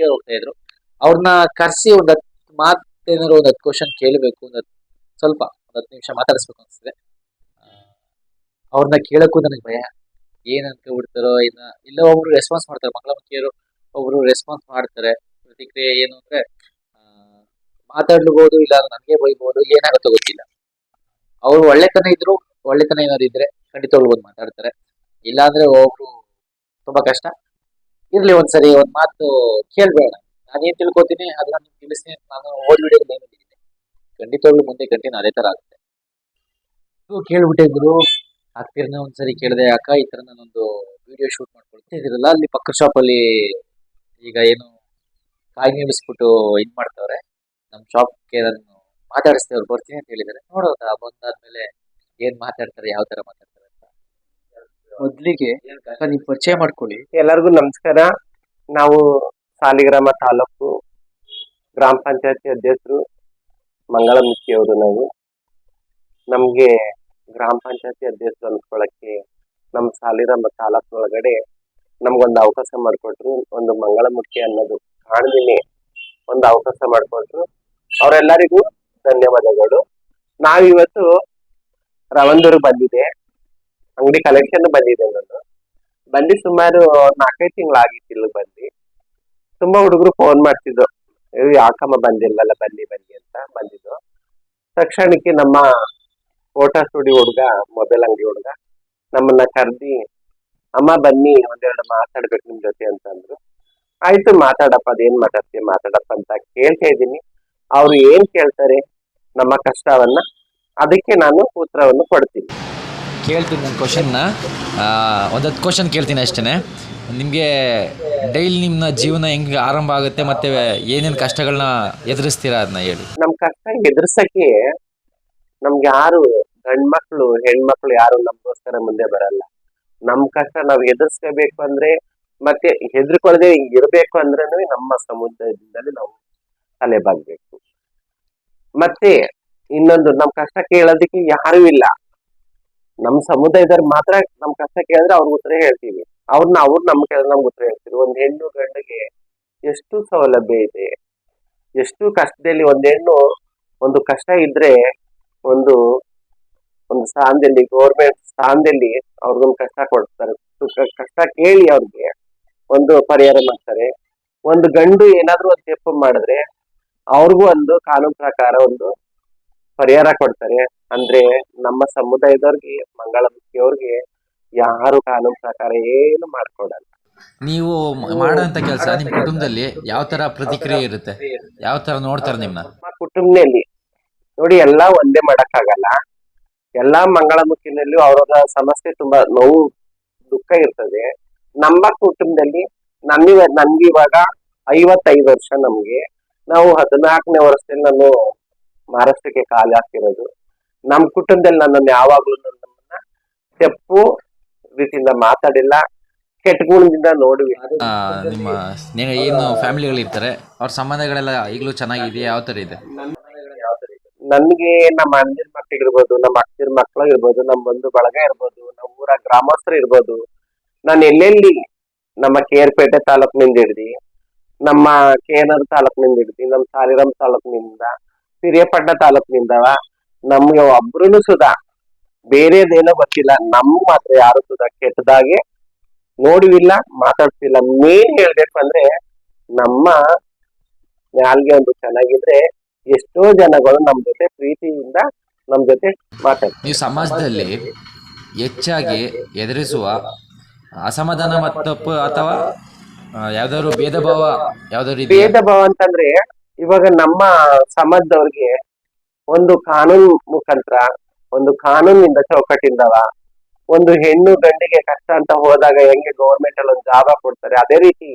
ಮುಖ್ಯ ಹೋಗ್ತಾ ಇದ್ರು. ಅವ್ರನ್ನ ಕರೆಸಿ ಒಂದ್ ಹತ್ತು ಮಾತು ಏನಾದ್ರು ಒಂದ್ ಹತ್ತು ಕ್ವಶನ್ ಕೇಳಬೇಕು, ಒಂದ್ ಸ್ವಲ್ಪ ಒಂದ್ ಹತ್ತು ನಿಮಿಷ ಮಾತಾಡಿಸ್ಬೇಕು ಅನ್ಸ್ತದೆ ಅವ್ರನ್ನ ಕೇಳಕ್ಕೂ ನನಗೆ ಭಯ. ಏನ್ ಅನ್ಕೊಬಿಡ್ತಾರೋ ಇನ್ನ ಇಲ್ಲ ಒಬ್ರು ರೆಸ್ಪಾನ್ಸ್ ಮಾಡ್ತಾರೆ. ಮಂಗಳಮುಖಿಯರು ಒಬ್ರು ರೆಸ್ಪಾನ್ಸ್ ಮಾಡ್ತಾರೆ. ಪ್ರತಿಕ್ರಿಯೆ ಏನು ಅಂದ್ರೆ ಮಾತಾಡ್ಲೂಬಹುದು ಇಲ್ಲ ನನಗೆ ಬೈಬಹುದು ಏನಾಗುತ್ತೋ ಗೊತ್ತಿಲ್ಲ. ಅವ್ರು ಒಳ್ಳೆತನ ಇದ್ರು, ಒಳ್ಳೆತನ ಏನಾದ್ರು ಇದ್ರೆ ಖಂಡಿತ ಬಂದು ಮಾತಾಡ್ತಾರೆ. ಇಲ್ಲಾಂದ್ರೆ ಒಬ್ರು ತುಂಬಾ ಕಷ್ಟ. ಇರ್ಲಿ ಒಂದ್ಸರಿ, ಒಂದ್ ಮಾತು ಕೇಳ್ಬೇಡ. ನಾನೇನ್ ತಿಳ್ಕೊತೀನಿ, ಅದನ್ನ ತಿಳಿಸ್ತೀನಿ ನಾನು ಓದ್ ವಿಡಿಯೋ ಏನು ಹೇಳಿದ್ದೀನಿ. ಖಂಡಿತವಾಗ್ಲೂ ಮುಂದೆ ಕಂಟಿನ್ಯೂ ಅದೇ ತರ ಆಗುತ್ತೆ. ಕೇಳ್ಬಿಟ್ಟಿದ್ರು ಆಗ್ತಿರ್ನ ಒಂದ್ಸರಿ ಕೇಳಿದೆ, ಅಕ್ಕ, ಈ ತರ ನಾನೊಂದು ವಿಡಿಯೋ ಶೂಟ್ ಮಾಡ್ಕೊಳ್ತಿದ್ದಿರಲ್ಲ ಅಲ್ಲಿ ಪಕ್ಕ ಶಾಪ್ ಅಲ್ಲಿ ಈಗ ಏನು ಕಾಯಿ ನಿಲ್ಲಿಸ್ಬಿಟ್ಟು ಇದ್ ಮಾಡ್ತಾವ್ರೆ. ನಮ್ ಶಾಪ್ಗೆ ನಾನು ಮಾತಾಡಿಸ್ತೇವ್ರು ಬರ್ತೀನಿ ಅಂತ ಹೇಳಿದಾರೆ. ನೋಡೋದ ಬಂದಾದ್ಮೇಲೆ ಏನ್ ಮಾತಾಡ್ತಾರೆ, ಯಾವ ತರ ಮಾತಾಡ್ತಾರೆ. ಮೊದ್ಲಿಗೆ ನೀವು ಪರಿಚಯ ಮಾಡ್ಕೊಳ್ಳಿ. ಎಲ್ಲರಿಗೂ ನಮಸ್ಕಾರ. ನಾವು ಸಾಲಿಗ್ರಾಮ ತಾಲೂಕು ಗ್ರಾಮ ಪಂಚಾಯತಿ ಅಧ್ಯಕ್ಷರು ಮಂಗಳ ಅವರು ನಾವು. ನಮಗೆ ಗ್ರಾಮ ಪಂಚಾಯತಿ ಅಧ್ಯಕ್ಷರು ಅನ್ಸ್ಕೊಳಕ್ಕೆ ನಮ್ಮ ಸಾಲಿಗ್ರಾಮ ತಾಲೂಕಿನೊಳಗಡೆ ನಮ್ಗೊಂದು ಅವಕಾಶ ಮಾಡಿಕೊಟ್ರು. ಒಂದು ಮಂಗಳಮುಖಿ ಅನ್ನೋದು ಕಾಣದಿನಿ ಒಂದು ಅವಕಾಶ ಮಾಡಿಕೊಟ್ರು. ಅವರೆಲ್ಲರಿಗೂ ಧನ್ಯವಾದಗಳು. ನಾವಿವತ್ತು ರವಂದೂರು ಬಂದಿದೆ ಅಂಗಡಿ ಕಲೆಕ್ಷನ್ ಬಂದಿದೆ ನಾನು ಬಂದು ಸುಮಾರು ನಾಲ್ಕೈದು ತಿಂಗಳಾಗಿತ್ತು ಇಲ್ಲಿ ಬಂದು. ತುಂಬಾ ಹುಡುಗರು ಫೋನ್ ಮಾಡ್ತಿದ್ರು. "ಏ, ಯಾಕಮ್ಮ ಬಂದಿಲ್ವಲ್ಲ ಬನ್ನಿ ಬನ್ನಿ ಅಂತ ಬಂದಿದ್ರು. ತಕ್ಷಣಕ್ಕೆ ನಮ್ಮ ಫೋಟೋ ಸ್ಟುಡಿಯೋ ಹುಡುಗ ಮೊಬೈಲ್ ಅಂಗಡಿ ಹುಡುಗ ನಮ್ಮನ್ನ ಕರ್ದಿ ಅಮ್ಮ ಬನ್ನಿ ಒಂದೆರಡು ಮಾತಾಡ್ಬೇಕು ನಿಮ್ ಜೊತೆ ಅಂತಂದ್ರು ಆಯ್ತು ಮಾತಾಡಪ್ಪ ಅದೇನ್ ಮಾತಾಡ್ತೀವಿ ಮಾತಾಡಪ್ಪ ಅಂತ ಕೇಳ್ತಾ ಇದ್ದೀನಿ. ಅವ್ರು ಏನ್ ಕೇಳ್ತಾರೆ ನಮ್ಮ ಕಷ್ಟವನ್ನ ಅದಕ್ಕೆ ನಾನು ಉತ್ತರವನ್ನು ಕೊಡ್ತೀನಿ. ಕೇಳ್ತೀನಿ ನನ್ನ ಕ್ವಶನ್ನ ಒಂದು ಹತ್ತು ಕ್ವಶನ್ ಕೇಳ್ತೀನಿ ಅಷ್ಟೇ ನಿಮಗೆ ಡೈಲಿ ನಿಮ್ಮ ಜೀವನ ಹೆಂಗೆ ಆರಂಭ ಆಗುತ್ತೆ ಮತ್ತೆ ಏನೇನು ಕಷ್ಟಗಳನ್ನ ಎದುರಿಸ್ತೀರಾ ಅದನ್ನ ಹೇಳಿ. ನಮ್ ಕಷ್ಟ ಎದುರ್ಸಕ್ಕೆ ನಮ್ಗೆ ಯಾರು ಗಂಡ್ಮಕ್ಳು, ಹೆಣ್ಮಕ್ಳು ಯಾರು ನಮ್ಗೋಸ್ಕರ ಮುಂದೆ ಬರಲ್ಲ. ನಮ್ ಕಷ್ಟ ನಾವ್ ಎದುರಿಸ್ಕೋಬೇಕು ಅಂದ್ರೆ ಮತ್ತೆ ಹೆದರ್ಕೊಳ್ಳದೆ ಇರ್ಬೇಕು ಅಂದ್ರೆ ನಮ್ಮ ಸಮುದಾಯದಿಂದಲೇ ನಾವು ತಲೆ ಬಾಗ್ಬೇಕು. ಮತ್ತೆ ಇನ್ನೊಂದು ನಮ್ ಕಷ್ಟ ಕೇಳೋದಕ್ಕೆ ಯಾರು ಇಲ್ಲ. ನಮ್ ಸಮುದಾಯದವ್ರು ಮಾತ್ರ ನಮ್ ಕಷ್ಟ ಕೇಳಿದ್ರೆ ಅವ್ರಿಗೆ ಉತ್ತರ ಹೇಳ್ತೀವಿ. ಅವ್ರನ್ನ ಅವ್ರು ನಮ್ ಕೇಳಿದ್ರೆ ನಮ್ಗೆ ಉತ್ತರ ಹೇಳ್ತೀವಿ. ಒಂದ್ ಹೆಣ್ಣು ಗಂಡಿಗೆ ಎಷ್ಟು ಸೌಲಭ್ಯ ಇದೆ? ಎಷ್ಟು ಕಷ್ಟದಲ್ಲಿ ಒಂದ್ ಹೆಣ್ಣು ಒಂದು ಕಷ್ಟ ಇದ್ರೆ ಒಂದು ಒಂದು ಸ್ಥಾನದಲ್ಲಿ ಗೌರ್ಮೆಂಟ್ ಸ್ಥಾನದಲ್ಲಿ ಅವ್ರಿಗೊಂದು ಕಷ್ಟ ಕೊಡ್ತಾರೆ. ಕಷ್ಟ ಕೇಳಿ ಅವ್ರಿಗೆ ಒಂದು ಪರಿಹಾರ ಮಾಡ್ತಾರೆ. ಒಂದು ಗಂಡು ಏನಾದ್ರೂ ಒಂದು ತಪ್ಪು ಮಾಡಿದ್ರೆ ಅವ್ರಿಗೂ ಒಂದು ಕಾನೂನು ಪ್ರಕಾರ ಒಂದು ಪರಿಹಾರ ಕೊಡ್ತಾರೆ. ಅಂದ್ರೆ ನಮ್ಮ ಸಮುದಾಯದವ್ರಿಗೆ ಮಂಗಳಮುಖಿಯವ್ರಿಗೆ ಯಾರು ಕಾನೂನು ಪ್ರಕಾರ ಏನು ಮಾಡ್ಕೊಡಲ್ಲ. ನೀವು ಮಾಡುವಂತ ಕೆಲಸ ನಿಮ್ಮ ಕುಟುಂಬದಲ್ಲಿ ಯಾವ ತರ ಪ್ರತಿಕ್ರಿಯೆ ಇರುತ್ತೆ? ಯಾವ ತರ ನೋಡ್ತಾರೆ ನಿಮ್ಮ ನಮ್ಮ ಕುಟುಂಬದಲ್ಲಿ? ನೋಡಿ ಎಲ್ಲಾ ಒಂದೇ ಮಾಡಕ್ಕಾಗಲ್ಲ. ಎಲ್ಲಾ ಮಂಗಳಮುಖಿನಲ್ಲಿ ಅವರ ಸಮಸ್ಯೆ ತುಂಬಾ ನೋವು ದುಃಖ ಇರ್ತದೆ. ನಮ್ಮ ಕುಟುಂಬದಲ್ಲಿ ನನ್ಗೆ ನನ್ಗೆ ಇವಾಗ ಐವತ್ತೈದು ವರ್ಷ ನಮ್ಗೆ. ನಾವು ಹದಿನಾಲ್ಕನೇ ವರ್ಷದಲ್ಲಿ ನಾನು ಮಹಾರಾಷ್ಟ್ರಕ್ಕೆ ಕಾಲು ಹಾಕಿರೋದು ನಮ್ಮ ಕುಟುಂಬದಲ್ಲಿ ನನ್ನನ್ನು ಯಾವಾಗ್ಲೂ ನಮ್ಮನ್ನ ತೆಪ್ಪು ರೀತಿಯಿಂದ ಮಾತಾಡಿಲ್ಲ ಕೆಟ್ಟ ಗುಣದಿಂದ ನೋಡುವಿ ನಿಮ್ಮ ಸ್ನೇಹ ಏನು ಫ್ಯಾಮಿಲಿಗಳಿರ್ತಾರೆ ಅವ್ರ ಸಂಬಂಧಗಳೆಲ್ಲ ಈಗಲೂ ಚೆನ್ನಾಗಿದೆ ಯಾವ ತರ ಇದೆ? ನನ್ಗೆ ನಮ್ಮ ಅಣ್ಣನ ಮಕ್ಕಳಿರ್ಬೋದು ನಮ್ಮ ಅಕ್ಕನ ಮಕ್ಕಳು ಇರ್ಬೋದು ನಮ್ಮ ಬಂಧು ಬಳಗ ಇರ್ಬೋದು ನಮ್ಮ ಊರ ಗ್ರಾಮಸ್ಥರು ಇರ್ಬೋದು. ನಾನು ಎಲ್ಲೆಲ್ಲಿ ನಮ್ಮ ಕೇರ್ಪೇಟೆ ತಾಲೂಕಿನಿಂದ ಹಿಡ್ದು ನಮ್ಮ ಕೇನರ್ ತಾಲೂಕಿನಿಂದ ಹಿಡ್ದು ನಮ್ಮ ಸಾಲಿರಾಮ್ ತಾಲೂಕಿನಿಂದ ಹಿರಿಯಪಟ್ಟಣ ತಾಲೂಕಿನಿಂದ ನಮ್ಗೆ ಒಬ್ರು ಸುಧಾ. ಬೇರೆದೇನೋ ಗೊತ್ತಿಲ್ಲ. ನಮ್ ಮಾತ್ರ ಯಾರು ಸುಧಾ ಕೆಟ್ಟದಾಗೆ ನೋಡಿವಿಲ್ಲ ಮಾತಾಡ್ತಿಲ್ಲ. ಮೇನ್ ಹೇಳ್ಬೇಕು ಅಂದ್ರೆ ನಮ್ಮ ನಾಲ್ಗೆ ಒಂದು ಚೆನ್ನಾಗಿದ್ರೆ ಎಷ್ಟೋ ಜನಗಳು ನಮ್ ಜೊತೆ ಪ್ರೀತಿಯಿಂದ ನಮ್ ಜೊತೆ ಮಾತಾಡ್ತಾರೆ. ನೀವು ಸಮಾಜದಲ್ಲಿ ಹೆಚ್ಚಾಗಿ ಎದುರಿಸುವ ಅಸಮಾಧಾನ ಮತ್ತು ಅಥವಾ ಯಾವ್ದಾದ್ರು ಭೇದ ಭಾವ ಯಾವ್ದಾದ್ರು ಇದೆಯಾ? ಭೇದ ಭಾವ ಅಂತಂದ್ರೆ ಇವಾಗ ನಮ್ಮ ಸಮಾಜದವ್ರಿಗೆ ಒಂದು ಕಾನೂನು ಮುಖಾಂತರ, ಒಂದು ಕಾನೂನಿಂದ ಚೌಕಟ್ಟಿಂದವ, ಒಂದು ಹೆಣ್ಣು ಗಂಡಿಗೆ ಕಷ್ಟ ಅಂತ ಹೋದಾಗ ಹೆಂಗೆ ಗೌರ್ಮೆಂಟ್ ಅಲ್ಲಿ ಒಂದು ಜಾಬ ಕೊಡ್ತಾರೆ, ಅದೇ ರೀತಿ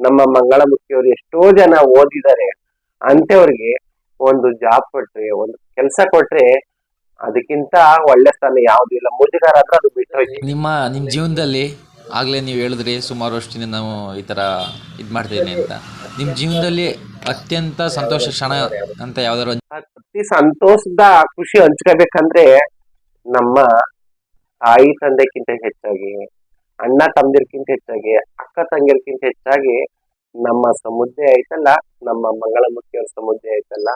ನಮ್ಮ ಮಂಗಳಮುಖಿಯವರು ಎಷ್ಟೋ ಜನ ಓದಿದ್ದಾರೆ ಅಂತವ್ರಿಗೆ ಒಂದು ಜಾಬ್ ಕೊಟ್ರೆ, ಒಂದು ಕೆಲಸ ಕೊಟ್ರೆ ಅದಕ್ಕಿಂತ ಒಳ್ಳೆ ಸ್ಥಾನ ಯಾವ್ದು ಇಲ್ಲ. ಮುಜುಗಾರ ಹತ್ರ ಅದು ಬಿಟ್ಟು ಹೋಯ್ತು. ನಿಮ್ಮ ನಿಮ್ಮ ಜೀವನದಲ್ಲಿ ಆಗ್ಲೇ ನೀವು ಹೇಳಿದ್ರಿ ಸುಮಾರು ವರ್ಷದಿಂದ ನಾವು ಈ ತರ ಇದ್ ಮಾಡ್ತಿದ್ದೀನಿ ಅಂತ. ನಿಮ್ಮ ಜೀವನದಲ್ಲಿ ಅತ್ಯಂತ ಸಂತೋಷ ಕ್ಷಣ ಅಂತ ಯಾವ್ದಾರು ಅತಿ ಸಂತೋಷದ ಖುಷಿ ಹಂಚ್ಕೋಬೇಕಂದ್ರೆ ನಮ್ಮ ತಾಯಿ ತಂದೆಕ್ಕಿಂತ ಹೆಚ್ಚಾಗಿ, ಅಣ್ಣ ತಮ್ಮದಿರ್ಕಿಂತ ಹೆಚ್ಚಾಗಿ, ಅಕ್ಕ ತಂಗಿರ್ಕಿಂತ ಹೆಚ್ಚಾಗಿ ನಮ್ಮ ಸಮುದ್ರ ಐತಲ್ಲ, ನಮ್ಮ ಮಂಗಳಮುಖಿಯವ್ರ ಸಮುದ್ರ ಐತಲ್ಲ,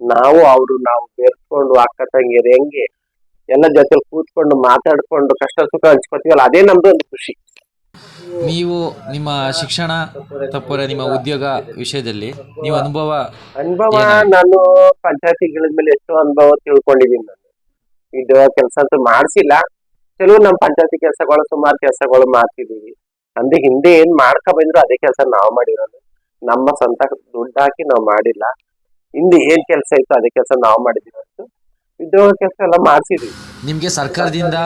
ನಾವು ಅವರು ನಾವು ಬೇರ್ಕೊಂಡು ಅಕ್ಕ ತಂಗಿಯರು ಹೆಂಗೆ ಎಲ್ಲ ಜೊತೆ ಕೂತ್ಕೊಂಡು ಮಾತಾಡ್ಕೊಂಡು ಕಷ್ಟ ಸುಖ ಹಂಚ್ಕೊತೀವಲ್ಲ, ಅದೇ ನಮ್ದು ಒಂದು ಖುಷಿ. ನೀವು ನಿಮ್ಮ ಶಿಕ್ಷಣ ತಪ್ಪರೆ ನಿಮ್ಮ ಉದ್ಯೋಗ ವಿಷಯದಲ್ಲಿ ನೀವು ಅನುಭವ ಅನುಭವ ನಾನು ಪಂಚಾಯತಿಗಳ ಮೇಲೆ ಎಷ್ಟೋ ಅನುಭವ ತಿಳ್ಕೊಂಡಿದ್ದೀನಿ ನಾನು. ಇದು ಕೆಲಸ ಅಂತೂ ಮಾಡ್ಸಿಲ್ಲ. ಕೆಲವು ನಮ್ಮ ಪಂಚಾಯತಿ ಕೆಲಸಗಳು ಸುಮಾರು ಕೆಲಸಗಳು ಮಾಡ್ತಿದ್ದೀವಿ. ಅಂದ್ರೆ ಹಿಂದೆ ಏನ್ ಮಾಡ್ಕೊ ಬಂದ್ರು ಅದೇ ಕೆಲಸ ನಾವು ಮಾಡಿರೋದು. ನಮ್ಮ ಸ್ವಂತ ದುಡ್ಡು ಹಾಕಿ ನಾವು ಮಾಡಿಲ್ಲ. ಹಿಂದೆ ಏನ್ ಕೆಲಸ ಇತ್ತು ಅದೇ ಕೆಲಸ ನಾವು ಮಾಡಿದೀವಿ ಅಂತ. ಉದ್ಯೋಗ ಕೆಲಸ ಎಲ್ಲ ಮಾಡಿಸಿದ್ವಿ ನಿಮ್ಗೆ ಸರ್ಕಾರದಿಂದ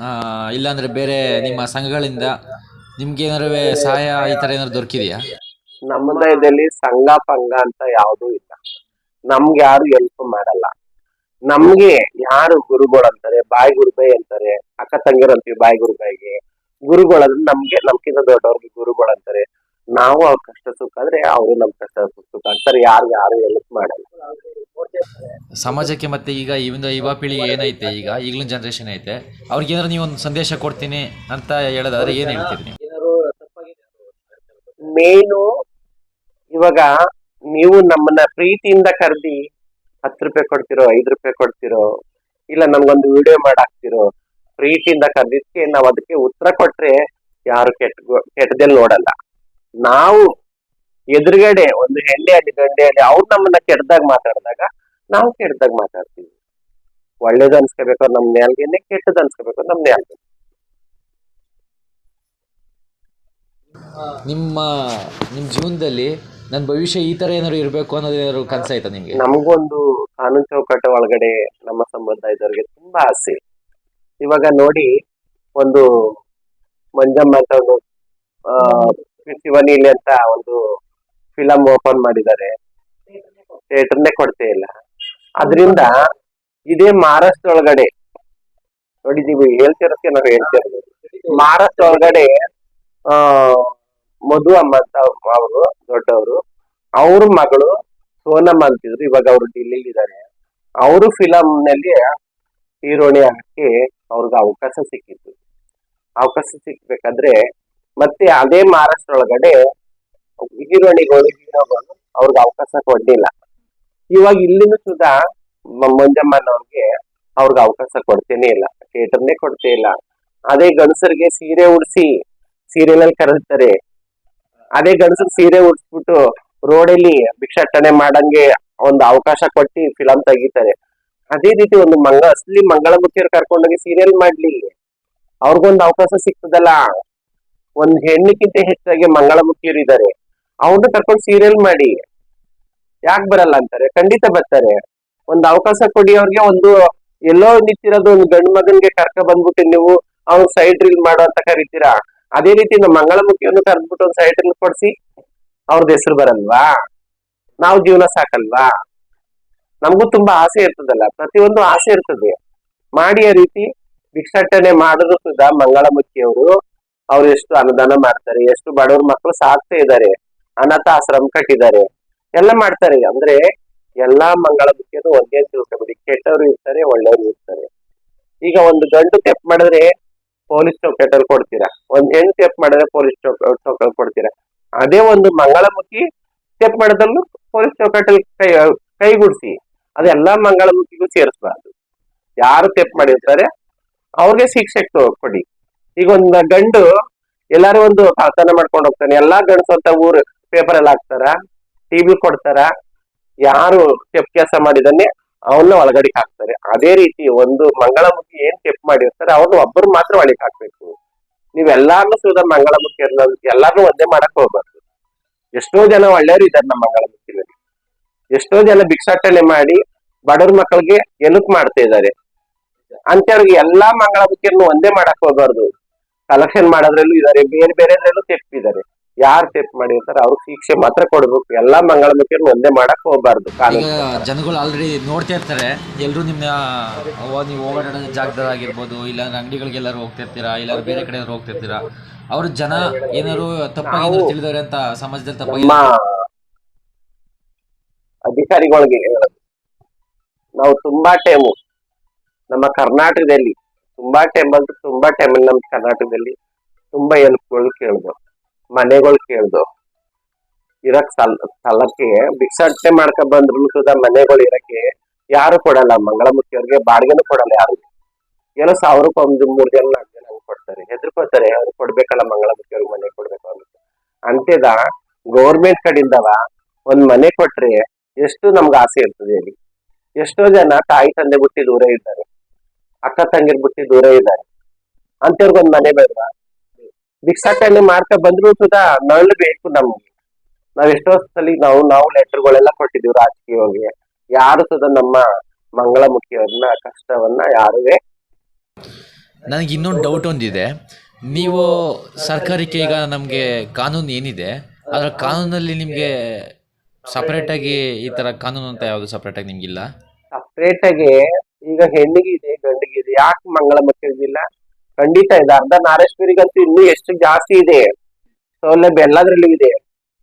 ಆ, ಇಲ್ಲಾಂದ್ರೆ ಬೇರೆ ನಿಮ್ಮ ಸಂಘಗಳಿಂದ ನಿಮ್ಗೆ ಏನಾರು ಸಹಾಯ ಈ ತರ ಏನಾದ್ರು ದೊರಕಿದೆಯಾ? ಇದರಲ್ಲಿ ಸಂಘ ಪಂಗ ಅಂತ ಯಾವುದೂ ಇಲ್ಲ. ನಮ್ಗೆ ಯಾರು ಹೆಲ್ಪ್ ಮಾಡಲ್ಲ. ನಮ್ಗೆ ಯಾರು ಗುರುಗಳು ಅಂತಾರೆ ಬಾಯಿ ಗುರುಬೈ ಅಂತಾರೆ ಅಕ್ಕ ತಂಗಿರು ಅಂತೀವಿ ಬಾಯಿ ಗುರುಬೈಗೆ. ಗುರುಗಳಂದ್ರೆ ನಮ್ಗೆ ನಮ್ಗಿಂತ ದೊಡ್ಡವ್ರಿಗೆ ಗುರುಗಳು ಅಂತಾರೆ. ನಾವು ಅವ್ರ ಕಷ್ಟ ಸುಖ ಆದ್ರೆ ಅವರು ನಮ್ ಕಷ್ಟ ಸುಖ ಅಂತಾರೆ. ಯಾರು ಯಾರು ಹೆಲ್ಪ್ ಮಾಡಲ್ಲ. ಸಮಾಜಕ್ಕೆ ಮತ್ತೆ ಈಗ ಇವಿಂದ ಯುವ ಪೀಳಿಗೆ ಏನೈತೆ ಈಗ ಈಗಲೂ ಜನರೇಷನ್ ಐತೆ. ಅವ್ರಿಗೆ ಏನಾದ್ರು ನೀವು ಒಂದು ಸಂದೇಶ ಕೊಡ್ತೀನಿ ಅಂತ ಹೇಳೋದಾದ್ರೆ ಏನ್ ಹೇಳ್ತೀರಿ ಮೇನು ಇವಾಗ ನೀವು ನಮ್ಮನ್ನ ಪ್ರೀತಿಯಿಂದ ಕರೆದಿ ಹತ್ತು ರೂಪಾಯಿ ಕೊಡ್ತಿರೋ, ಐದು ರೂಪಾಯಿ ಕೊಡ್ತಿರೋ, ಇಲ್ಲ ನಮ್ಗೊಂದು ವಿಡಿಯೋ ಮಾಡಾಕ್ತಿರೋ ಪ್ರೀತಿಯಿಂದ ಕರ್ದಿದ್ಕೆ ನಾವು ಅದಕ್ಕೆ ಉತ್ತರ ಕೊಟ್ರೆ ಯಾರು ಕೆಟ್ಟ ಕೆಟ್ಟದಲ್ಲಿ ನೋಡಲ್ಲ. ನಾವು ಎದುರುಗಡೆ ಒಂದು ಹೆಣ್ಣೆ ಅಲ್ಲಿ, ಗಂಡೆ ಅಲ್ಲಿ ಅವ್ರು ನಮ್ಮನ್ನ ಕೆಟ್ಟದಾಗ ಮಾತಾಡಿದಾಗ ನಾವು ಕೆಟ್ಟದಾಗ ಮಾತಾಡ್ತೀವಿ. ಒಳ್ಳೇದು ಅನ್ಸ್ಕೋಬೇಕು, ನಮ್ ನೆಲ್ಗೆನೆ ಕೆಟ್ಟದ್ ಅನ್ಸ್ಕೋಬೇಕು, ನಮ್ ನ್ಯಾಲ್ಗೆ. ನಿಮ್ಮ ನಿಮ್ಮ ಜೀವನದಲ್ಲಿ ನನ್ನ ಭವಿಷ್ಯ ಈ ತರ ಏನಾದ್ರು ಇರಬೇಕು ಅನ್ನೋದು ಏನಾದ್ರು ಕನಸಾಯ್ತಾ ನಿಮಗೆ? ನಮಗೊಂದು ಕಾನೂನು ಚೌಕಟ್ಟ ಒಳಗಡೆ ನಮ್ಮ ಸಂಬಂಧ ಇದ್ದವ್ರಿಗೆ ತುಂಬಾ ಆಸೆ. ಇವಾಗ ನೋಡಿ ಒಂದು ಮಂಜಮ್ಮ ಅಂತ ಒಂದು ಆ, ಶಿವನೀಲಿ ಅಂತ ಒಂದು ಫಿಲಂ ಓಪನ್ ಮಾಡಿದ್ದಾರೆ. ಥಿಯೇಟರ್ನೇ ಕೊಡ್ತೇ ಇಲ್ಲ. ಅದರಿಂದ ಇದೇ ಮಹಾರಾಷ್ಟ್ರ ಒಳಗಡೆ ನೋಡಿ ನೀವು ಹೇಳ್ತಿರೋದಕ್ಕೆ ನಾವು ಹೇಳ್ತಿರೋದು. ಮಹಾರಾಷ್ಟ್ರ ಒಳಗಡೆ ಆ, ಮಧು ಅಮ್ಮ ಅವರು ದೊಡ್ಡವರು, ಅವ್ರ ಮಗಳು ಸೋನಮ್ಮ ಅಂತಿದ್ರು. ಇವಾಗ ಅವರು ಡಿಲ್ಲಿಲಿ ಇದ್ದಾರೆ. ಅವರು ಫಿಲಂ ನಲ್ಲಿ ಹೀರೋಣಿ ಹಾಕಿ ಅವ್ರಿಗೆ ಅವಕಾಶ ಸಿಕ್ಕಿತ್ತು. ಅವಕಾಶ ಸಿಕ್ಬೇಕಾದ್ರೆ ಮತ್ತೆ ಅದೇ ಮಹಾರಾಷ್ಟ್ರ ಒಳಗಡೆ ಹೀರೋಣಿಗಳು ಹೀರೋಗಳು ಅವ್ರಿಗೆ ಅವಕಾಶ ಕೊಡ್ಲಿಲ್ಲ. ಇವಾಗ ಇಲ್ಲಿನೂ ಮ- ಮಂಜಮ್ಮನವ್ರಿಗೆ ಅವ್ರಿಗೆ ಅವಕಾಶ ಕೊಡ್ತೇನೆ ಇಲ್ಲ. ಥಿಯೇಟರ್ನೇ ಕೊಡ್ತೇ ಇಲ್ಲ. ಅದೇ ಗಂಡಸರಿಗೆ ಸೀರೆ ಉಡ್ಸಿ ಸೀರಿಯಲ್ ಅಲ್ಲಿ ಕರೆಸ್ತಾರೆ ಅದೇ ಗಂಡಸರು ಸೀರೆ ಉಡ್ಸ್ಬಿಟ್ಟು ರೋಡಲ್ಲಿ ಭಿಕ್ಷಾಟನೆ ಮಾಡಂಗೆ ಒಂದು ಅವಕಾಶ ಕೊಟ್ಟು ಫಿಲಂ ತೆಗಿತಾರೆ. ಅದೇ ರೀತಿ ಒಂದು ಮಂಗ, ಅಸಲಿ ಮಂಗಳಮುಖಿಯರು ಕರ್ಕೊಂಡೋಗಿ ಸೀರಿಯಲ್ ಮಾಡ್ಲಿ. ಅವ್ರಿಗೊಂದು ಅವಕಾಶ ಸಿಗ್ತದಲ್ಲ. ಒಂದ್ ಹೆಣ್ಣಿಗಿಂತ ಹೆಚ್ಚಾಗಿ ಮಂಗಳಮುಖಿಯರು ಇದ್ದಾರೆ ಅವ್ರನ್ನ ಕರ್ಕೊಂಡು ಸೀರಿಯಲ್ ಮಾಡಿ. ಯಾಕೆ ಬರಲ್ಲ ಅಂತಾರೆ? ಖಂಡಿತ ಬರ್ತಾರೆ. ಒಂದು ಅವಕಾಶ ಕೊಡಿ ಅವ್ರಿಗೆ ಒಂದು ಎಲ್ಲೋ ನಿಂತಿರೋದು ಒಂದು ಗಂಡು ಮಗನ್ಗೆ ಕರ್ಕ ಬಂದ್ಬಿಟ್ಟು ನೀವು ಅವ್ನ್ ಸೈಡ್ ರೀಲ್ ಮಾಡೋ ಅಂತ ಕರಿತೀರಾ? ಅದೇ ರೀತಿ ನಮ್ಮ ಮಂಗಳಮುಖಿಯನ್ನು ಕರೆದ್ಬಿಟ್ಟು ಒಂದು ಸೈಟ್ ಕೊಡಿಸಿ, ಅವ್ರದ್ದು ಹೆಸರು ಬರಲ್ವಾ? ನಾವು ಜೀವನ ಸಾಕಲ್ವಾ? ನಮಗೂ ತುಂಬಾ ಆಸೆ ಇರ್ತದಲ್ಲ, ಪ್ರತಿಯೊಂದು ಆಸೆ ಇರ್ತದೆ. ಮಾಡಿಯ ರೀತಿ ಭಿಕ್ಷಾಟನೆ ಮಾಡಿದ್ರು ಸುಧಾ ಮಂಗಳಮುಖಿಯವರು. ಅವ್ರು ಎಷ್ಟು ಅನುದಾನ ಮಾಡ್ತಾರೆ, ಎಷ್ಟು ಬಡವ್ರ ಮಕ್ಕಳು ಸಾಕ್ತಾ ಇದ್ದಾರೆ, ಅನಾಥ ಆಶ್ರಮ ಕಟ್ಟಿದ್ದಾರೆ, ಎಲ್ಲ ಮಾಡ್ತಾರೆ. ಅಂದ್ರೆ ಎಲ್ಲಾ ಮಂಗಳಮುಖಿಯರು ಒಂದೇ ತಿಳ್ಕೊಬಿಡಿ. ಕೆಟ್ಟವರು ಇರ್ತಾರೆ, ಒಳ್ಳೆಯವರು ಇರ್ತಾರೆ. ಈಗ ಒಂದು ಗಂಡು ತೆಪ್ ಮಾಡಿದ್ರೆ ಪೊಲೀಸ್ ಚೌಕಟ್ಟಲ್ಲಿ ಕೊಡ್ತೀರಾ? ಒಂದ್ ಎಂಟು ಸ್ಟೆಪ್ ಮಾಡಿದ್ರೆ ಪೊಲೀಸ್ ಚೌಕ ಕೊಡ್ತೀರಾ? ಅದೇ ಒಂದು ಮಂಗಳಮುಖಿ ಸ್ಟೆಪ್ ಮಾಡಿದಲ್ಲೂ ಪೊಲೀಸ್ ಚೌಕಟ್ಟಲ್ಲಿ ಕೈ, ಕೈಗೂಡಿಸಿ. ಅದೆಲ್ಲಾ ಮಂಗಳಮುಖಿಗೂ ಸೇರಿಸಬಾರ್ದು. ಯಾರು ಸ್ಟೆಪ್ ಮಾಡಿರ್ತಾರೆ, ಅವ್ರಿಗೆ ಶಿಕ್ಷೆ ಕೊಡಿ. ಈಗ ಒಂದು ಗಂಡು ಎಲ್ಲಾರು ಒಂದು ಕಳ್ತನ ಮಾಡ್ಕೊಂಡು ಹೋಗ್ತಾನೆ. ಎಲ್ಲಾ ಗಂಡಸು ಊರು ಪೇಪರ್ ಎಲ್ಲ ಹಾಕ್ತಾರ? ಟಿವಿ ಕೊಡ್ತಾರ? ಯಾರು ಸ್ಟೆಪ್ ಕೆಲಸ ಮಾಡಿದಾನೆ ಅವನ್ನ ಒಳಗಡೆ ಹಾಕ್ತಾರೆ. ಅದೇ ರೀತಿ ಒಂದು ಮಂಗಳಮುಖಿ ಏನ್ ಟೆಪ್ ಮಾಡಿರ್ತಾರೆ ಅವ್ರನ್ನ ಒಬ್ಬರು ಮಾತ್ರ ಒಳಗೆ ಹಾಕ್ಬೇಕು. ನೀವೆಲ್ಲಾರ್ನು ಸುಧ ಮಂಗಳಮುಖಿ ಎಲ್ಲಾರ್ನು ಒಂದೇ ಮಾಡಕ್ ಹೋಗ್ಬಾರ್ದು. ಎಷ್ಟೋ ಜನ ಒಳ್ಳೆಯವರು ಇದ್ದಾರೆ ನಮ್ಮ ಮಂಗಳಮುಖಿನಲ್ಲಿ ಎಷ್ಟೋ ಜನ ಭಿಕ್ಷಾಟನೆ ಮಾಡಿ ಬಡವ್ರ ಮಕ್ಕಳಿಗೆ ಎಲುಕ್ ಮಾಡ್ತಾ ಇದ್ದಾರೆ? ಅಂತವ್ರಿಗೆ ಎಲ್ಲಾ ಮಂಗಳಮುಖಿಯನ್ನು ಒಂದೇ ಮಾಡಕ್ ಹೋಗ್ಬಾರ್ದು. ಕಲೆಕ್ಷನ್ ಮಾಡೋದ್ರಲ್ಲೂ ಇದಾರೆ, ಬೇರೆ ಬೇರೆದ್ರಲ್ಲೂ ತೆಪ್ಪಿದ್ದಾರೆ ಯಾರು ಟೇಪ್ ಮಾಡಿರ್ತಾರೆ ಅವ್ರಿಗೆ ಶಿಕ್ಷೆ ಮಾತ್ರ ಕೊಡ್ಬೇಕು. ಎಲ್ಲಾ ಮಂಗಳಮುಖಿಯನ್ನು ಒಂದೇ ಮಾಡಕ್ ಹೋಗ್ಬಾರ್ದು ಈಗ ಕಾನೂನು ಜನಗಳು ಆಲ್ರೆಡಿ ನೋಡ್ತಾ ಇರ್ತಾರೆ. ಎಲ್ಲರೂ ನಿಮ್ಮ ಅವ ನೀವು ಓಡಾಡೋ ಜಾಗದಾಗಿರ್ಬೋದು ಇಲ್ಲಾಂದ್ರೆ ಅಂಗಡಿಗಳಿಗೆಲ್ಲರೂ ಹೋಗ್ತಿರ್ತೀರಾ ಇಲ್ಲ ಬೇರೆ ಕಡೆ ಹೋಗ್ತಾ ಹೋಗ್ತಿರ್ತೀರಾ ಅವ್ರ ಜನ ಏನಾದ್ರು ತಪ್ಪಾಗಿ ಏನಾದ್ರು ತಿಳಿದವ್ರೆ ಅಂತ ಸಮಾಜದಲ್ಲಿ ತಪ್ಪಾಗಿ ನಮ್ಮ ಅಧಿಕಾರಿಗಳಿಗೆ ಹೇಳೋದು. ನಾವು ತುಂಬಾ ಟೈಮು ನಮ್ಮ ಕರ್ನಾಟಕದಲ್ಲಿ ತುಂಬಾ ಟೈಮ್ ಅಂದ್ರೆ ತುಂಬಾ ಟೈಮ್ ನಮ್ಮ ಕರ್ನಾಟಕದಲ್ಲಿ ತುಂಬಾ ಹೆಲ್ಪ್ಗಳು ಕೇಳ್ದು ಮನೆಗಳು ಕೇಳ್ದು. ಇರಕ್ ಸಲ ಸಲಕ್ಕೆ ಭಿಕ್ಷಾಟನೆ ಮಾಡ್ಕೊಂಡ್ ಬಂದ್ರು ಸುದ ಮನೆಗಳು ಇರಕ್ಕೆ ಯಾರು ಕೊಡಲ್ಲ. ಮಂಗಳಮುಖಿಯವ್ರಿಗೆ ಬಾಡಿಗೆನೂ ಕೊಡಲ್ಲ ಯಾರು. ಏನೋ ಸಾವಿರಕ್ಕೆ ಒಂದು ಮೂರ್ ಜನ, ನಾಲ್ಕು ಜನ ಕೊಡ್ತಾರೆ. ಹೆದರ್ಕೋತಾರೆ ಅವ್ರು ಕೊಡ್ಬೇಕಲ್ಲ ಮಂಗಳಮುಖಿಯವ್ರಿಗೆ ಮನೆ ಕೊಡ್ಬೇಕು ಅಂತ ಅಂತೇದ ಗೌರ್ಮೆಂಟ್ ಕಡೆಯಿಂದವ ಒಂದ್ ಮನೆ ಕೊಟ್ರೆ ಎಷ್ಟು ನಮ್ಗೆ ಆಸೆ ಇರ್ತದೆ ಹೇಳಿ. ಎಷ್ಟೋ ಜನ ತಾಯಿ ತಂದೆ ಬಿಟ್ಟು ದೂರ ಇದ್ದಾರೆ. ಅಕ್ಕ ತಂಗಿರ್ ಬಿಟ್ಟು ದೂರ ಇದ್ದಾರೆ. ಅಂತವ್ರಿಗೊಂದ್ ಮನೆ ಬೇಡವಾ? ಭಿಕ್ಷಾಟನೆ ಮಾಡ್ತಾ ಬಂದ್ರು ಸುಧಾ ನಳ್ಳು ಬೇಕು ನಮ್ಗೆ. ನಾವ್ ಎಷ್ಟೋ ಸಲ ನಾವು ನಾವು ಲೆಟರ್ಗಳೆಲ್ಲ ಕೊಟ್ಟಿದೀವಿ ರಾಜಕೀಯವಾಗಿ. ಯಾರು ಸುಧಾ ನಮ್ಮ ಮಂಗಳಮುಖಿಯವ್ರನ್ನ ಕಷ್ಟವನ್ನ ಯಾರುವೇ ನನಗೆ ಇನ್ನೊಂದು ಡೌಟ್ ಒಂದಿದೆ. ನೀವು ಸರ್ಕಾರಕ್ಕೆ ಈಗ ನಮಗೆ ಕಾನೂನು ಏನಿದೆ ಅದರ ಕಾನೂನಲ್ಲಿ ನಿಮಗೆ ಆಗಿ ಈ ತರ ಕಾನೂನು ಅಂತ ಯಾವುದು ಆಗಿ ನಿಮ್ಗಿಲ್ಲ? ಸಪ್ರೇಟ್ ಆಗಿ ಈಗ ಹೆಣ್ಣಿಗೆ ಇದೆ ಗಂಡಿಗೆ ಇದೆ. ಯಾಕೆ ಮಂಗಳಮುಖಿಗಿಲ್ಲ ಖಂಡಿತ ಇದೆ. ಅರ್ಧ ನಾರೇಶ್ವರಿಗಂತೂ ಇನ್ನೂ ಎಷ್ಟು ಜಾಸ್ತಿ ಇದೆ. ಸೌಲಭ್ಯ ಎಲ್ಲದ್ರಲ್ಲೂ ಇದೆ.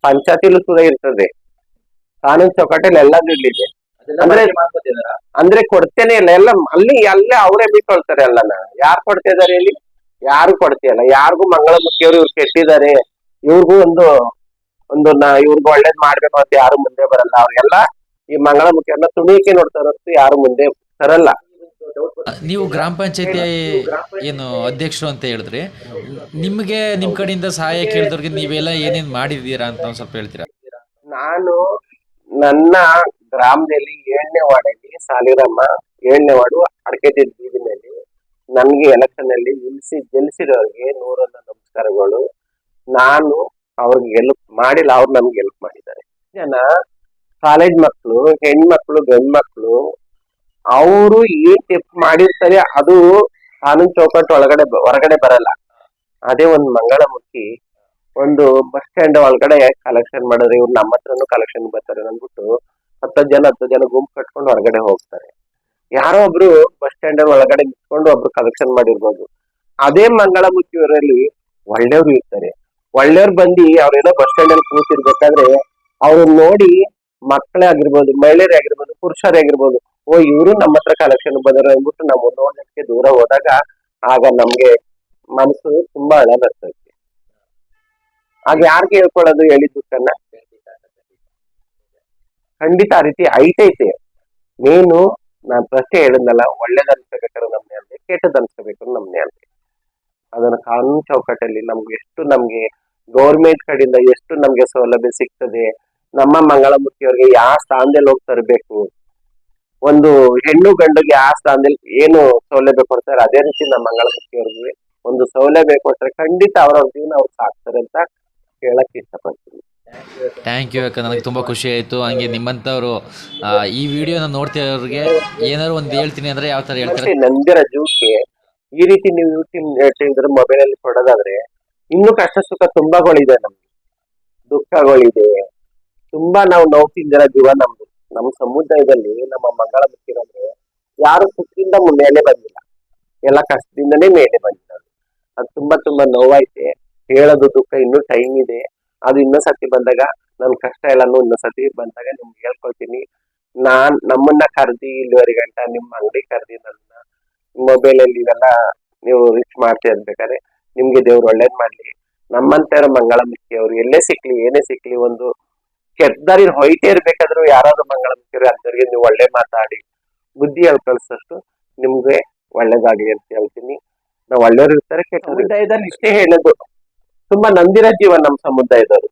ಪಂಚಾಯತಿಲೂ ಕೂಡ ಇರ್ತದೆ. ಕಾನೂನು ಚೌಕಟ್ಟಲ್ಲಿ ಎಲ್ಲದ್ರಲ್ಲೂ ಇದೆ. ಅಂದ್ರೆ ಅಂದ್ರೆ ಕೊಡ್ತೇನೆ ಇಲ್ಲ. ಎಲ್ಲ ಅಲ್ಲಿ ಅಲ್ಲೇ ಅವರೇ ಬಿಟ್ಕೊಳ್ತಾರೆ ಎಲ್ಲನ. ಯಾರು ಕೊಡ್ತಾ ಇದಾರೆ ಇಲ್ಲಿ ಯಾರು ಕೊಡ್ತೀಯಲ್ಲ ಯಾರಿಗೂ ಮಂಗಳಮುಖಿಯವರು ಇವ್ರು ಕೆಟ್ಟಿದ್ದಾರೆ. ಇವ್ರಿಗೂ ಒಂದು ಒಂದು ನ- ಇವ್ರಿಗೂ ಒಳ್ಳೇದ್ ಮಾಡ್ಬೇಕು ಅಂತ ಯಾರು ಮುಂದೆ ಬರಲ್ಲ. ಅವ್ರಿಗೆಲ್ಲ ಈ ಮಂಗಳಮುಖಿಯವ್ರನ್ನ ತುಣಿಯಕ್ಕೆ ತುಣಿಕೆ ನೋಡ್ತಾರಷ್ಟು ಯಾರು ಮುಂದೆ ತರಲ್ಲ ನೀವು ಗ್ರಾಮ ಪಂಚಾಯತಿ ಏನು ಅಧ್ಯಕ್ಷರು ಅಂತ ಹೇಳಿದ್ರಿ. ನಿಮಗೆ ನಿಮ್ಮ ಕಡೆಯಿಂದ ಸಹಾಯ ಕೇಳಿದವ್ರಿಗೆ ನೀವೆಲ್ಲ ಏನೇನ್ ಮಾಡಿದೀರಾ ಅಂತ ಒಂದ್ ಸ್ವಲ್ಪ ಹೇಳ್ತೀರಾ? ನಾನು ನನ್ನ ಗ್ರಾಮದಲ್ಲಿ ಏಳನೇ ವಾರ್ಡಲ್ಲಿ ಸಾಲಿರಮ್ಮ ಏಳನೇ ವಾರ್ಡು ಅಡಕೆ ಬೀದಿನಲ್ಲಿ ನನ್ಗೆ ಎಲೆಕ್ಷನ್ ಅಲ್ಲಿ ನಿಲ್ಸಿ ಗೆಲ್ಸಿರೋರಿಗೆ ನೂರೊಂದು ನಮಸ್ಕಾರಗಳು. ನಾನು ಅವ್ರಿಗೆ ಹೆಲ್ಪ್ ಮಾಡಿಲ್ಲ ಅವ್ರು ನಮ್ಗೆ ಹೆಲ್ಪ್ ಮಾಡಿದ್ದಾರೆ. ಜನ ಕಾಲೇಜ್ ಮಕ್ಕಳು ಹೆಣ್ಮಕ್ಳು ಗಂಡ್ ಮಕ್ಳು ಅವರು ಏನ್ ಟಿಪ್ ಮಾಡಿರ್ತಾರೆ ಅದು ಕಾನೂನ್ ಚೌಕಟ್ಟು ಒಳಗಡೆ ಹೊರಗಡೆ ಬರಲ್ಲ. ಅದೇ ಒಂದ್ ಮಂಗಳಮುಖಿ, ಒಂದು ಬಸ್ ಸ್ಟ್ಯಾಂಡ್ ಒಳಗಡೆ ಕಲೆಕ್ಷನ್ ಮಾಡಿದ್ರೆ ಇವ್ರು ನಮ್ಮ ಹತ್ರನು ಕಲೆಕ್ಷನ್ ಬರ್ತಾರೆ ಅಂದ್ಬಿಟ್ಟು ಹತ್ತು ಜನ ಹತ್ತು ಜನ ಗುಂಪು ಕಟ್ಕೊಂಡು ಹೊರಗಡೆ ಹೋಗ್ತಾರೆ. ಯಾರೋ ಒಬ್ರು ಬಸ್ ಸ್ಟ್ಯಾಂಡ್ ಒಳಗಡೆ ನಿಂತ್ಕೊಂಡು ಒಬ್ರು ಕಲೆಕ್ಷನ್ ಮಾಡಿರ್ಬೋದು. ಅದೇ ಮಂಗಳಮುಖಿಯವರಲ್ಲಿ ಒಳ್ಳೆಯವ್ರು ಇರ್ತಾರೆ. ಒಳ್ಳೆಯವ್ರು ಬಂದು ಅವ್ರೇನೋ ಬಸ್ ಸ್ಟ್ಯಾಂಡ್ ಅಲ್ಲಿ ಕೂತಿರ್ಬೇಕಾದ್ರೆ ಅವ್ರನ್ನ ನೋಡಿ ಮಕ್ಕಳೇ ಆಗಿರ್ಬೋದು, ಮಹಿಳೆಯರೇ ಆಗಿರ್ಬೋದು, ಪುರುಷರೇ ಆಗಿರ್ಬೋದು ಓ, ಇವರು ನಮ್ಮ ಹತ್ರ ಕಲೆಕ್ಷನ್ ಬಂದರು ಅಂದ್ಬಿಟ್ಟು ನಾವು ನೋಡೋದಕ್ಕೆ ದೂರ ಹೋದಾಗ ಆಗ ನಮ್ಗೆ ಮನಸ್ಸು ತುಂಬಾ ಹಳ ಬರ್ತೈತೆ. ಆಗ ಯಾರಿಗೆ ಹೇಳ್ಕೊಳ್ಳೋದು ಹೇಳಿ ಕನ್ನ? ಖಂಡಿತ ಆ ರೀತಿ ಐತೈತೆ ನೀನು ನಾನು ಪ್ರಶ್ನೆ ಹೇಳಿದ್ನಲ್ಲ ಒಳ್ಳೇದ್ ಅನ್ಸ್ಬೇಕಾದ್ರೆ ನಮ್ನೆ ಕೆಟ್ಟದನ್ಸ್ಕೋಬೇಕು ಕೆಟ್ಟದ್ ಅಂತೆ ಅದನ್ನ ಕಾನೂನು ಚೌಕಟ್ಟಲ್ಲಿ ನಮ್ಗೆ ಎಷ್ಟು ನಮ್ಗೆ ಗೌರ್ಮೆಂಟ್ ಕಡೆಯಿಂದ ಎಷ್ಟು ನಮ್ಗೆ ಸೌಲಭ್ಯ ಸಿಗ್ತದೆ, ನಮ್ಮ ಮಂಗಳಮುಖಿಯವ್ರಿಗೆ ಯಾವ ಸ್ಥಾನದಲ್ಲಿ ಹೋಗಿ ತರಬೇಕು? ಒಂದು ಹೆಣ್ಣು ಗಂಡಿಗೆ ಆ ಸ್ಥಾನದಲ್ಲಿ ಏನು ಸೌಲಭ್ಯ ಕೊಡ್ತಾರೆ ಅದೇ ರೀತಿ ನಮ್ಮ ಮಂಗಳಮುಖಿಯವ್ರಿಗೆ ಒಂದು ಸೌಲಭ್ಯ ಕೊಟ್ಟರೆ ಖಂಡಿತ ಅವರ ಜೀವನ ಅವ್ರು ಸಾಕ್ತಾರೆ ಅಂತ ಹೇಳಕ್ ಇಷ್ಟಪಡ್ತೀನಿ. ಥ್ಯಾಂಕ್ ಯು ಯಾಕೆ ನನಗೆ ತುಂಬ ಖುಷಿ ಆಯಿತು. ಹಂಗೆ ನಿಮ್ಮಂಥವ್ರು ಈ ವಿಡಿಯೋನ ನೋಡ್ತಿರೋರಿಗೆ ಏನಾದ್ರು ಒಂದು ಹೇಳ್ತೀನಿ ಅಂದ್ರೆ ಯಾವ ಥರ ಹೇಳ್ತಾರೆ? ನಂದಿರ ಜೀವಕ್ಕೆ ಈ ರೀತಿ ನೀವು ಯೂಟ್ಯೂಬ್ ಹೇಳ್ತಿದ್ರೆ ಮೊಬೈಲ್ ಅಲ್ಲಿ ಕೊಡೋದಾದ್ರೆ ಇನ್ನೂ ಕಷ್ಟ ಸುಖ ತುಂಬಾಗಳಿದೆ ನಮ್ಗೆ. ದುಃಖಗಳಿದೆ. ತುಂಬಾ ನಾವು ನೋವು ತಿಂದಿರೋ ಜೀವ ನಮ್ದು. ನಮ್ಮ ಸಮುದಾಯದಲ್ಲಿ ನಮ್ಮ ಮಂಗಳ ಮುಖ್ಯರಂದ್ರೆ ಯಾರು ಸುಖದಿಂದ ಮೇಲೆ ಬಂದಿಲ್ಲ. ಎಲ್ಲ ಕಷ್ಟದಿಂದನೇ ಮೇಲೆ ಬಂದಿದ್ದಾರೆ. ಅದು ತುಂಬಾ ತುಂಬಾ ನೋವಾಯ್ತೆ. ಹೇಳೋದು ದುಃಖ ಇನ್ನೂ ಟೈಮ್ ಇದೆ. ಅದು ಇನ್ನೊಂದ್ಸತಿ ಬಂದಾಗ ನನ್ ಕಷ್ಟ ಎಲ್ಲಾನು ಇನ್ನೊಂದ್ಸತಿ ಬಂದಾಗ ನಿಮ್ಗೆ ಹೇಳ್ಕೊಳ್ತೀನಿ. ನಾನ್ ನಮ್ಮನ್ನ ಕರ್ದಿ ಇಲ್ಲಿವರೆಗೆ ಗಂಟ ನಿಮ್ಮ ಅಂಗಡಿ ಕರ್ದಿ ನನ್ನ ಮೊಬೈಲ್ ಅಲ್ಲಿ ಇವೆಲ್ಲ ನೀವು ರಿಚ್ ಮಾಡ್ತೀವಿ ಅನ್ಬೇಕಾದ್ರೆ ನಿಮ್ಗೆ ದೇವ್ರು ಒಳ್ಳೇದ್ ಮಾಡ್ಲಿ. ನಮ್ಮಂತರ ಮಂಗಳ ಮುಖ್ಯವ್ರು ಎಲ್ಲೇ ಸಿಕ್ಲಿ, ಏನೇ ಸಿಕ್ಲಿ ಒಂದು ಕೆಟ್ಟದಾರಿ ಹೊಯ್ತೆ ಇರ್ಬೇಕಾದ್ರೂ ಯಾರಾದ್ರೂ ಮಂಗಳ ಮುಖ್ಯರು ಅಂತವ್ರಿಗೆ ನೀವು ಒಳ್ಳೆ ಮಾತಾಡಿ ಬುದ್ಧಿ ಹೇಳಿ ಕಳ್ಸಷ್ಟು ನಿಮ್ಗೆ ಒಳ್ಳೇದಾಗ್ಲಿ ಅಂತ ಹೇಳ್ತೀನಿ. ನಾವು ಒಳ್ಳೆಯವ್ರು ಇರ್ತಾರೆ ಕೆಟ್ಟ ಸಮುದಾಯದಲ್ಲಿ ಇಷ್ಟೇ ಹೇಳೋದು. ತುಂಬಾ ನಂದಿರ ಜೀವನ ನಮ್ಮ ಸಮುದಾಯದವರು.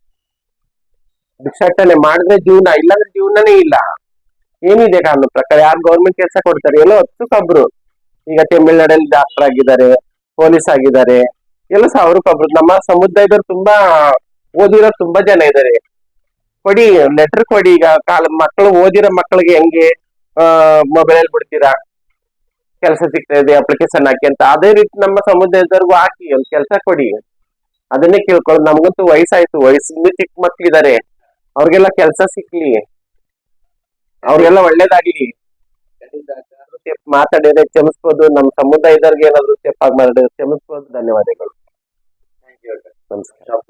ಭಿಕ್ಷಾಟನೆ ಮಾಡಿದ್ರೆ ಜೀವನ ಇಲ್ಲಾಂದ್ರೆ ಜೀವನನೇ ಇಲ್ಲ. ಏನಿದೆ ಕಾನೂನು ಪ್ರಕಾರ? ಯಾರು ಗೌರ್ಮೆಂಟ್ ಕೆಲಸ ಕೊಡ್ತಾರೆ? ಎಲ್ಲೋ ಕಬ್ರು. ಈಗ ತಮಿಳ್ನಾಡಲ್ಲಿ ಡಾಕ್ಟರ್ ಆಗಿದ್ದಾರೆ ಪೊಲೀಸ್ ಆಗಿದ್ದಾರೆ. ಎಲ್ಲ ಸಾವಿರಕ್ಕೊಬ್ರು ನಮ್ಮ ಸಮುದಾಯದವ್ರು ತುಂಬಾ ಓದಿರೋ ತುಂಬಾ ಜನ ಇದ್ದಾರೆ. ಕೊಡಿ ಲೆಟರ್ ಕೊಡಿ ಈಗ ಕಾಲ ಮಕ್ಕಳು ಓದಿರೋ ಮಕ್ಕಳಿಗೆ ಹೆಂಗೆ ಮೊಬೈಲ್ ಅಲ್ಲಿ ಬಿಡ್ತೀರಾ? ಕೆಲಸ ಸಿಗ್ತಾ ಇದೆ ಅಪ್ಲಿಕೇಶನ್ ಹಾಕಿ ಅಂತ. ಅದೇ ರೀತಿ ನಮ್ಮ ಸಮುದಾಯದವ್ರಿಗೂ ಹಾಕಿ ಒಂದು ಕೆಲಸ ಕೊಡಿ. ಅದನ್ನೇ ಕೇಳ್ಕೊಳ್ಳೋದು. ನಮ್ಗಂತೂ ವಯಸ್ಸಾಯ್ತು. ವಯಸ್ಸಿಂದ ಚಿಕ್ಕ ಮಕ್ಳಿದ್ದಾರೆ. ಅವ್ರಿಗೆಲ್ಲ ಕೆಲಸ ಸಿಕ್ಲಿ ಅವ್ರಿಗೆಲ್ಲ ಒಳ್ಳೇದಾಗ್ಲಿ. ಮಾತಾಡಿದ್ರೆ ಕ್ಷಮಿಸ್ಬೋದು. ನಮ್ಮ ಸಮುದಾಯದವ್ರಿಗೆ ಏನಾದ್ರು ಸ್ಟೆಪ್ ಆಗಿ ಮಾತಾಡಿದ್ರೆ ಕ್ಷಮಿಸ್ಬೋದು. ಧನ್ಯವಾದಗಳು. ನಮಸ್ಕಾರ.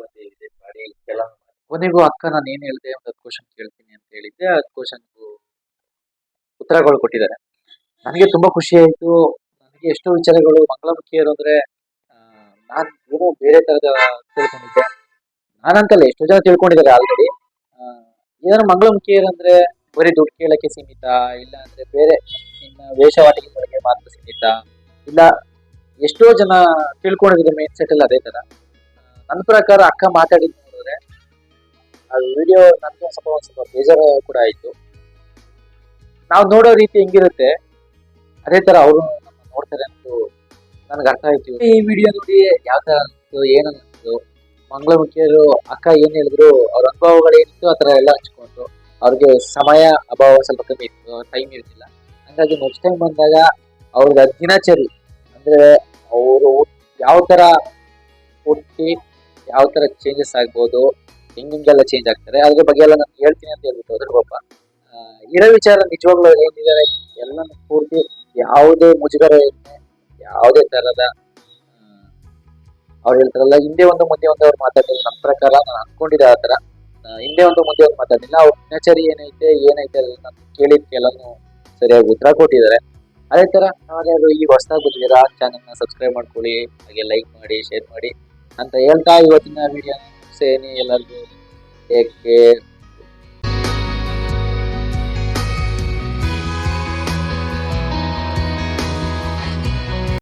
ಕೊನೆಗೂ ಅಕ್ಕ ನಾನು ಏನು ಹೇಳಿದೆ ಒಂದು ಕ್ವಶನ್ ಕೇಳ್ತೀನಿ ಅಂತ ಹೇಳಿದ್ದೆ. ಆ ಕ್ವಶನ್ ಉತ್ತರಗಳು ಕೊಟ್ಟಿದ್ದಾರೆ. ನನಗೆ ತುಂಬಾ ಖುಷಿ ಆಯಿತು. ನನಗೆ ಎಷ್ಟೋ ವಿಚಾರಗಳು ಮಂಗಳಮುಖಿಯರು ಅಂದರೆ ನಾನು ಏನೋ ಬೇರೆ ಥರದ ತಿಳ್ಕೊಂಡಿದ್ದೆ. ನಾನಂತಲ್ಲ ಎಷ್ಟೋ ಜನ ತಿಳ್ಕೊಂಡಿದ್ದಾರೆ ಆಲ್ರೆಡಿ ಏನಾದ್ರು ಮಂಗಳಮುಖಿಯರು ಅಂದರೆ ಬರೀ ದುಡ್ಡು ಕೇಳಕ್ಕೆ ಸೀಮಿತ, ಇಲ್ಲ ಅಂದ್ರೆ ಬೇರೆ ಇನ್ನ ವೇಷವಾಟಿಕೆಗಳಿಗೆ ಮಾತ್ರ ಸೀಮಿತ, ಇಲ್ಲ ಎಷ್ಟೋ ಜನ ತಿಳ್ಕೊಂಡಿದ್ದಾರೆ ಮೈಂಡ್ ಸೆಟ್ ಅಲ್ಲಿ ಅದೇ ತರ. ನನ್ನ ಪ್ರಕಾರ ಅಕ್ಕ ಮಾತಾಡಿದ್ ನೋಡಿದ್ರೆ ಅದು ವಿಡಿಯೋ ನನಗೆ ಸ್ವಲ್ಪ ಸ್ವಲ್ಪ ಬೇಜಾರು ಕೂಡ ಆಯಿತು. ನಾವು ನೋಡೋ ರೀತಿ ಹೆಂಗಿರುತ್ತೆ, ಅದೇ ತರ ಅವರು ನೋಡ್ತಾರೆ ಅಂತೂ ನನಗೆ ಅರ್ಥ ಆಯ್ತು. ಈ ವಿಡಿಯೋ ನೋಡಿ ಯಾವ ತರ ಏನು ಏನ್ ಮಂಗಳ ಮಂಗಳಮುಖಿಯರು ಅಕ್ಕ ಏನು ಹೇಳಿದ್ರು, ಅವ್ರ ಅನುಭವಗಳು ಏನಿತ್ತು ಆ ಥರ ಎಲ್ಲ ಹಚ್ಕೊಂಡು ಅವ್ರಿಗೆ ಸಮಯ ಅಭಾವ ಸ್ವಲ್ಪ ಕಮ್ಮಿ ಇತ್ತು ಟೈಮ್ ಇರ್ತಿಲ್ಲ. ಹಂಗಾಗಿ ನೆಕ್ಸ್ಟ್ ಟೈಮ್ ಬಂದಾಗ ಅವ್ರ ದಿನಚರಿ ಅಂದ್ರೆ ಅವರು ಯಾವ ಥರ ಹುಟ್ಟಿ ಯಾವ ಥರ ಚೇಂಜಸ್ ಆಗ್ಬೋದು ಹೆಂಗೆಲ್ಲ ಚೇಂಜ್ ಆಗ್ತಾರೆ ಅದ್ರ ಬಗ್ಗೆ ಎಲ್ಲ ನಾನು ಹೇಳ್ತೀನಿ ಅಂತ ಹೇಳ್ಬಿಟ್ಟು ಹೋದ್ರೆ ಪಾಪ. ಇರೋ ವಿಚಾರ ನಿಜವಾಗ್ಲೂ ಏನಿದ್ದಾರೆ ಎಲ್ಲ ಪೂರ್ತಿ ಯಾವುದೇ ಮುಜುಗರ ಯಾವುದೇ ತರದ ಅವ್ರು ಹೇಳ್ತಾರಲ್ಲ, ಹಿಂದೆ ಒಂದು ಮುಂದೆ ಒಂದು ಅವ್ರು ಮಾತಾಡಿದ್ರು ನಮ್ಮ ಪ್ರಕಾರ ನಾನು ಅನ್ಕೊಂಡಿದ್ದೆ ಆ ತರ ಹಿಂದೆ ಒಂದು ಮುಂದೆ ಒಂದು ಮಾತಾಡಿಲ್ಲ ಅವ್ರ ದಿನಚರಿ ಏನೈತೆ ಏನೈತೆ ಅಲ್ಲ ನಾನು ಸರಿಯಾಗಿ ಉತ್ತರ ಕೊಟ್ಟಿದ್ದಾರೆ. ಅದೇ ತರ ಯಾರು ಈ ಹೊಸದಾಗಿ ಬಂದಿದ್ದೀರಾ ಚಾನಲ್ನ ಸಬ್ಸ್ಕ್ರೈಬ್ ಮಾಡ್ಕೊಳ್ಳಿ, ಹಾಗೆ ಲೈಕ್ ಮಾಡಿ ಶೇರ್ ಮಾಡಿ ಅಂತ ಹೇಳ್ತಾ ಇವತ್ತಿನ video ಸೇನಿ ಎಲ್ಲರಿಗೂ ಟೇಕ್ ಕೇರ್